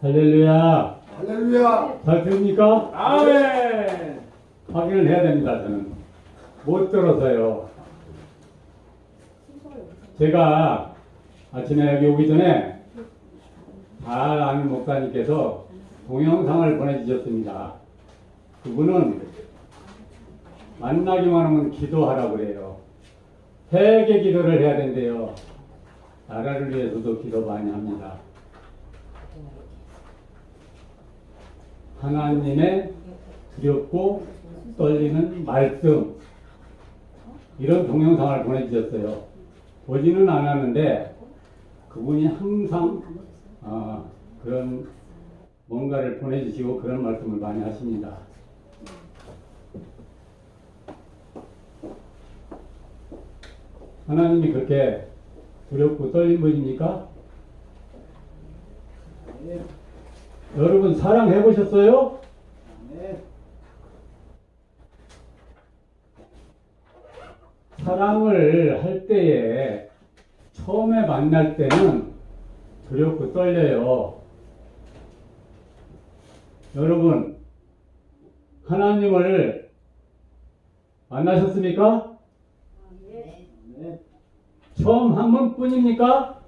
할렐루야. 할렐루야. 잘 들립니까? 아멘. 확인을 해야 됩니다, 저는. 못 들어서요. 제가 아침에 여기 오기 전에 잘 아는 목사님께서 동영상을 보내주셨습니다. 그분은 만나기만 하면 기도하라고 그래요. 회개 기도를 해야 된대요. 나라를 위해서도 기도 많이 합니다. 하나님의 두렵고 떨리는 말씀 이런 동영상을 보내주셨어요. 보지는 않았는데 그분이 항상 아, 그런 뭔가를 보내주시고 그런 말씀을 많이 하십니다. 하나님이 그렇게 두렵고 떨린 분입니까? 여러분 사랑해 보셨어요? 네. 사랑을 할 때에 처음에 만날 때는 두렵고 떨려요. 여러분, 하나님을 만나셨습니까? 네. 처음 한 번뿐입니까?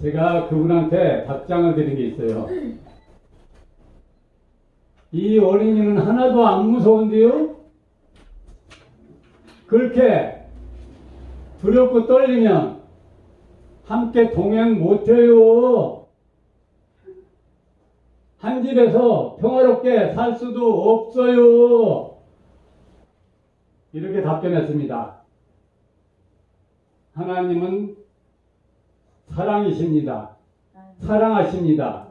제가 그분한테 답장을 드린 게 있어요. 이 어린이는 하나도 안 무서운데요? 그렇게 두렵고 떨리면 함께 동행 못해요. 한 집에서 평화롭게 살 수도 없어요. 이렇게 답변했습니다. 하나님은 사랑이십니다. 사랑하십니다.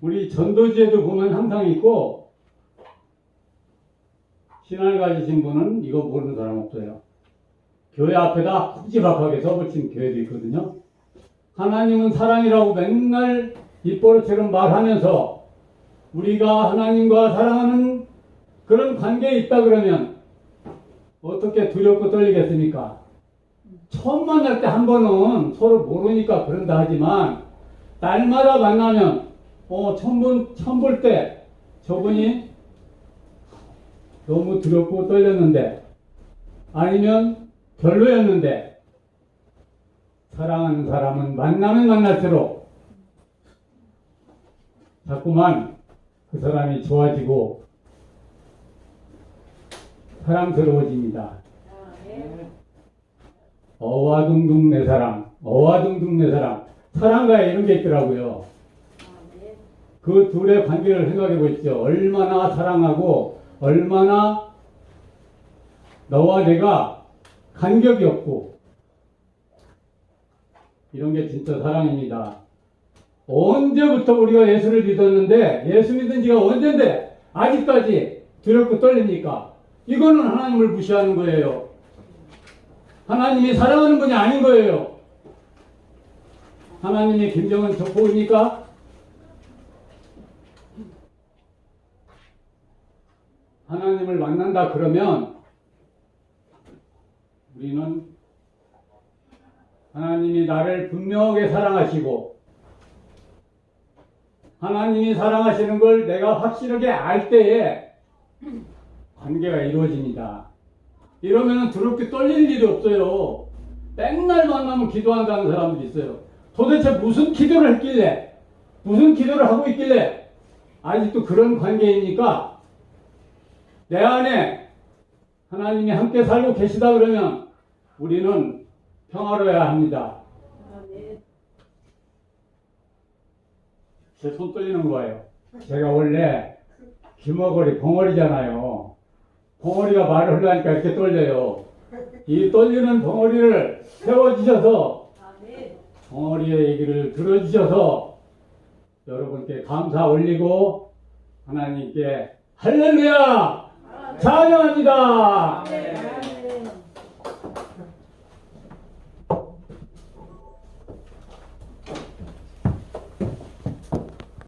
우리 전도지에도 보면 항상 있고 신앙을 가지신 분은 이거 모르는 사람 없어요. 교회 앞에다 푸지박하게 써붙인 교회도 있거든요. 하나님은 사랑이라고 맨날 입버릇처럼 말하면서 우리가 하나님과 사랑하는 그런 관계에 있다 그러면 어떻게 두렵고 떨리겠습니까? 처음 만날 때 한 번은 서로 모르니까 그런다 하지만 날마다 만나면 어 처음 본 처음 볼 때 저분이 너무 두렵고 떨렸는데 아니면 별로였는데 사랑하는 사람은 만나면 만날수록 자꾸만 그 사람이 좋아지고 사랑스러워집니다. 어와둥둥 내 사랑, 어와둥둥 내 사랑, 사랑가에 이런 게 있더라고요. 그 둘의 관계를 생각해 보십시오. 얼마나 사랑하고, 얼마나 너와 내가 간격이 없고, 이런 게 진짜 사랑입니다. 언제부터 우리가 예수를 믿었는데, 예수 믿은 지가 언젠데, 아직까지 두렵고 떨립니까? 이거는 하나님을 무시하는 거예요. 하나님이 사랑하는 분이 아닌 거예요. 하나님이 김정은 족보입니까? 하나님을 만난다 그러면 우리는 하나님이 나를 분명하게 사랑하시고 하나님이 사랑하시는 걸 내가 확실하게 알 때에 관계가 이루어집니다. 이러면 두렵게 떨릴 일이 없어요. 맨날 만나면 기도한다는 사람들이 있어요. 도대체 무슨 기도를 했길래, 무슨 기도를 하고 있길래, 아직도 그런 관계입니까? 내 안에 하나님이 함께 살고 계시다 그러면 우리는 평화로워야 합니다. 제 손 떨리는 거예요. 제가 원래 귀머거리, 벙어리잖아요. 벙어리가 말을 하려니까 이렇게 떨려요. 이 떨리는 벙어리를 세워주셔서 벙어리의 얘기를 들어주셔서 여러분께 감사 올리고 하나님께 할렐루야! 찬양합니다!